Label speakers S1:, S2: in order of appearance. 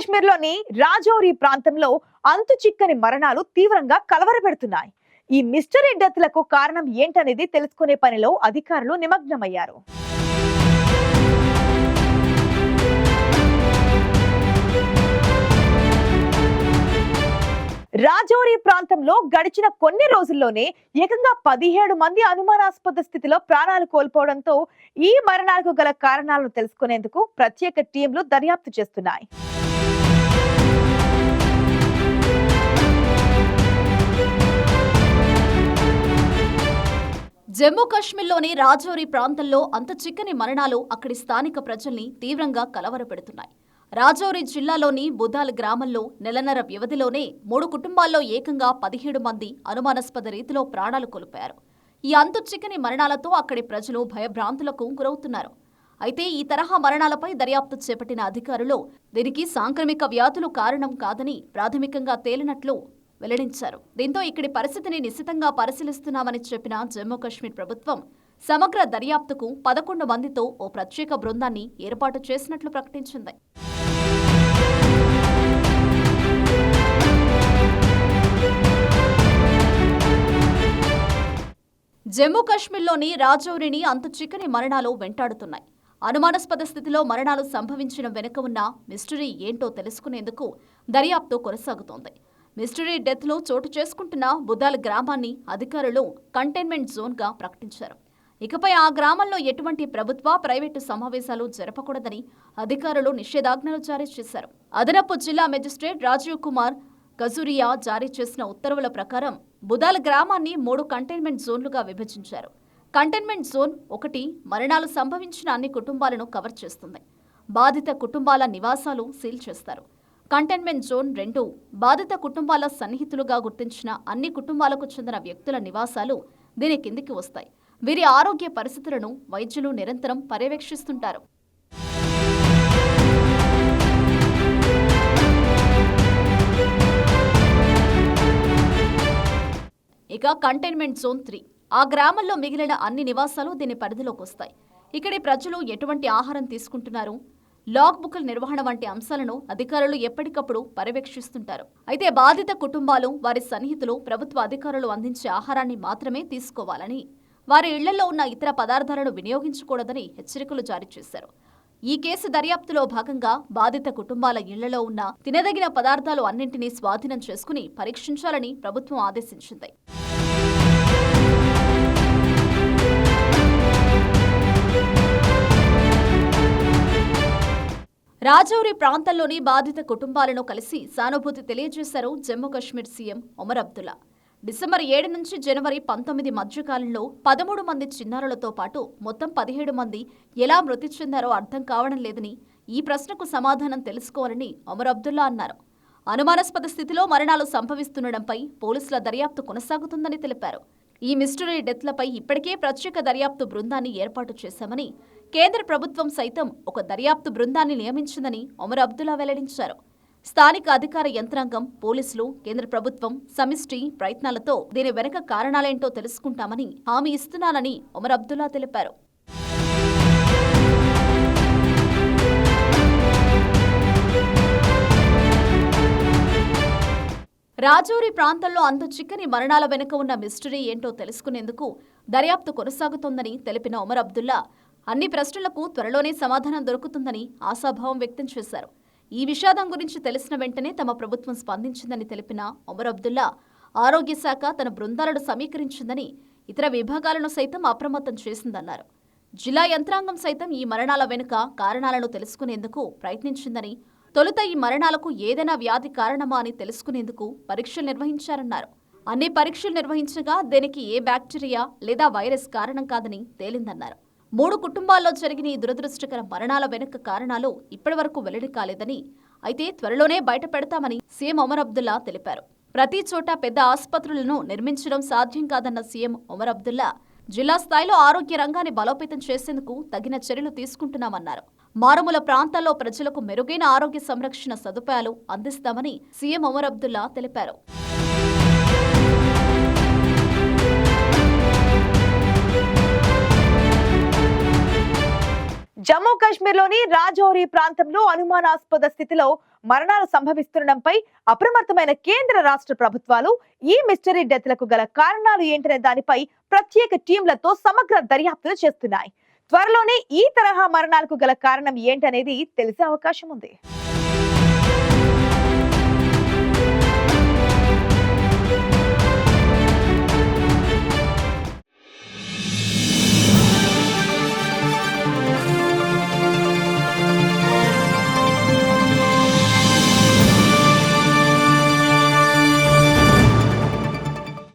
S1: కాశ్మీర్లోని రాజౌరి ప్రాంతంలో అంతు చిక్కని మరణాలు తీవ్రంగా కలవరపెడుతున్నాయి. ఈ మిస్టరీ డెత్లకు కారణం ఏంటనేది తెలుసుకునే పనిలో అధికారులు నిమగ్నమయ్యారు. రాజౌరి ప్రాంతంలో గడిచిన కొన్ని రోజుల్లోనే ఏకంగా పదిహేడు మంది అనుమానాస్పద స్థితిలో ప్రాణాలు కోల్పోవడంతో ఈ మరణాలకు గల కారణాలను తెలుసుకునేందుకు ప్రత్యేక టీంలు దర్యాప్తు చేస్తున్నాయి.
S2: జమ్మూ కాశ్మీర్లోని రాజౌరి ప్రాంతంలో అంత చిక్కని మరణాలు అక్కడి స్థానిక ప్రజల్ని తీవ్రంగా కలవరపెడుతున్నాయి. రాజౌరి జిల్లాలోని బుదాల్ గ్రామంలో నెలన్నర వ్యవధిలోనే మూడు కుటుంబాల్లో ఏకంగా పదిహేడు మంది అనుమానాస్పద రీతిలో ప్రాణాలు కోల్పోయారు. ఈ అంతు చిక్కని మరణాలతో అక్కడి ప్రజలు భయభ్రాంతులకు గురవుతున్నారు. అయితే ఈ తరహా మరణాలపై దర్యాప్తు చేపట్టిన అధికారులు దీనికి సాంక్రమిక వ్యాధులు కారణం కాదని ప్రాథమికంగా తేలినట్లు వెల్లడించారు. దీంతో ఇక్కడి పరిస్థితిని నిశితంగా పరిశీలిస్తున్నామని చెప్పిన జమ్మూ కాశ్మీర్ ప్రభుత్వం సమగ్ర దర్యాప్తుకు పదకొండు మందితో ఓ ప్రత్యేక బృందాన్ని ఏర్పాటు చేసినట్లు ప్రకటించింది. జమ్మూ కాశ్మీర్లోని రాజౌరిని అంత చిక్కని మరణాలు వెంటాడుతున్నాయి. అనుమానాస్పద స్థితిలో మరణాలు సంభవించిన వెనుక ఉన్న మిస్టరీ ఏంటో తెలుసుకునేందుకు దర్యాప్తు కొనసాగుతోంది. మిస్టరీ డెత్లో చోటు చేసుకుంటున్న బుదాల్ గ్రామాన్ని అధికారులు కంటైన్మెంట్ జోన్గా ప్రకటించారు. ఇకపై ఆ గ్రామంలో ఎటువంటి ప్రభుత్వ ప్రైవేటు సమావేశాలు జరపకూడదని అధికారులు నిషేధాజ్ఞలు జారీ చేశారు. అదనపు జిల్లా మెజిస్ట్రేట్ రాజీవ్ కుమార్ గజూరియా జారీ చేసిన ఉత్తర్వుల ప్రకారం బుదాల గ్రామాన్ని మూడు కంటైన్మెంట్ జోన్లుగా విభజించారు. కంటైన్మెంట్ జోన్ ఒకటి మరణాలు సంభవించిన అన్ని కుటుంబాలను కవర్ చేస్తుంది. బాధిత కుటుంబాల నివాసాలు సీల్ చేస్తారు. కంటైన్మెంట్ జోన్ రెండు బాధిత కుటుంబాల సన్నిహితులుగా గుర్తించిన అన్ని కుటుంబాలకు చెందిన వ్యక్తుల నివాసాలు దీని కిందికి వస్తాయి. వీరి ఆరోగ్య పరిస్థితులను వైద్యులు నిరంతరం పర్యవేక్షిస్తుంటారు. ఇక కంటైన్మెంట్ జోన్ త్రీ. ఆ గ్రామంలో మిగిలిన అన్ని నివాసాలు దీని పరిధిలోకి వస్తాయి. ఇక్కడి ప్రజలు ఎటువంటి ఆహారం తీసుకుంటున్నారు? లాగ్ బుక్ల నిర్వహణ వంటి అంశాలను అధికారులు ఎప్పటికప్పుడు పర్యవేక్షిస్తుంటారు. అయితే బాధిత కుటుంబాలు వారి సన్నిహితులు ప్రభుత్వ అధికారులు అందించే ఆహారాన్ని మాత్రమే తీసుకోవాలని వారి ఇళ్ళలో ఉన్న ఇతర పదార్థాలను వినియోగించకూడదని హెచ్చరికలు జారీ చేశారు. ఈ కేసు దర్యాప్తులో భాగంగా బాధిత కుటుంబాల ఇళ్ళలో ఉన్న తినదగిన పదార్థాలు అన్నింటినీ స్వాధీనం చేసుకుని పరీక్షించాలని ప్రభుత్వం ఆదేశించింది. రాజౌరి ప్రాంతంలోని బాధిత కుటుంబాలను కలిసి సానుభూతి తెలియజేశారు జమ్మూ కాశ్మీర్ సీఎం ఒమర్ అబ్దుల్లా. డిసెంబర్ ఏడు నుంచి జనవరి పంతొమ్మిది మధ్యకాలంలో పదమూడు మంది చిన్నారులతో పాటు మొత్తం పదిహేడు మంది ఎలా మృతి చెందారో అర్థం కావడం లేదని ఈ ప్రశ్నకు సమాధానం తెలుసుకోవాలని అమర్ అబ్దుల్లా అన్నారు. అనుమానాస్పద స్థితిలో మరణాలు సంభవిస్తుండడంపై పోలీసుల దర్యాప్తు కొనసాగుతుందని తెలిపారు. ఈ మిస్టరీ డెత్లపై ఇప్పటికే ప్రత్యేక దర్యాప్తు బృందాన్ని ఏర్పాటు చేశామని కేంద్ర ప్రభుత్వం సైతం ఒక దర్యాప్తు బృందాన్ని నియమించిందని ఒమర్ అబ్దుల్లా వెల్లడించారు. స్థానిక అధికార యంత్రాంగం పోలీసులు కేంద్ర ప్రభుత్వం సమిష్టి ప్రయత్నాలతో దీని వెనక కారణాలేంటో తెలుసుకుంటామని హామీ ఇస్తున్నానని ఒమర్ అబ్దుల్లా తెలిపారు. రాజౌరి ప్రాంతంలో అంత చిక్కని మరణాల వెనుక ఉన్న మిస్టరీ ఏంటో తెలుసుకునేందుకు దర్యాప్తు కొనసాగుతోందని తెలిపిన ఒమర్ అబ్దుల్లా అన్ని ప్రశ్నలకు త్వరలోనే సమాధానం దొరుకుతుందని ఆశాభావం వ్యక్తం చేశారు. ఈ విషాదం గురించి తెలిసిన వెంటనే తమ ప్రభుత్వం స్పందించిందని తెలిపిన ఒమర్ అబ్దుల్లా ఆరోగ్య శాఖ తన బృందాలను సమీకరించిందని ఇతర విభాగాలను సైతం అప్రమత్తం చేసిందన్నారు. జిల్లా యంత్రాంగం సైతం ఈ మరణాల వెనుక కారణాలను తెలుసుకునేందుకు ప్రయత్నించిందని తొలుత ఈ మరణాలకు ఏదైనా వ్యాధి కారణమా అని తెలుసుకునేందుకు పరీక్షలు నిర్వహించారన్నారు. అన్ని పరీక్షలు నిర్వహించగా దీనికి ఏ బ్యాక్టీరియా లేదా వైరస్ కారణం కాదని తేలిందన్నారు. మూడు కుటుంబాల్లో జరిగిన ఈ దురదృష్టకర మరణాల వెనుక కారణాలు ఇప్పటివరకు వెల్లడి కాలేదని అయితే త్వరలోనే బయట పెడతామని సీఎం ఒమర్ అబ్దుల్లా తెలిపారు. ప్రతి చోట పెద్ద ఆసుపత్రులను నిర్మించడం సాధ్యం కాదన్న సీఎం ఒమర్ అబ్దుల్లా జిల్లా స్థాయిలో ఆరోగ్య రంగాన్ని బలోపేతం చేసేందుకు తగిన చర్యలు తీసుకుంటున్నామన్నారు. మారుమూల ప్రాంతాల్లో ప్రజలకు మెరుగైన ఆరోగ్య సంరక్షణ సదుపాయాలు అందిస్తామని సీఎం ఒమర్ అబ్దుల్లా తెలిపారు.
S1: జమ్మూ కాశ్మీర్లోని రాజౌరి ప్రాంతంలో అనుమానాస్పద స్థితిలో మరణాలు సంభవిస్తుండడంపై అప్రమత్తమైన కేంద్ర రాష్ట్ర ప్రభుత్వాలు ఈ మిస్టరీ డెత్లకు గల కారణాలు ఏంటనే దానిపై ప్రత్యేక టీంలతో సమగ్ర దర్యాప్తులు చేస్తున్నాయి. త్వరలోనే ఈ తరహా మరణాలకు గల కారణం ఏంటనేది తెలిసే అవకాశం ఉంది.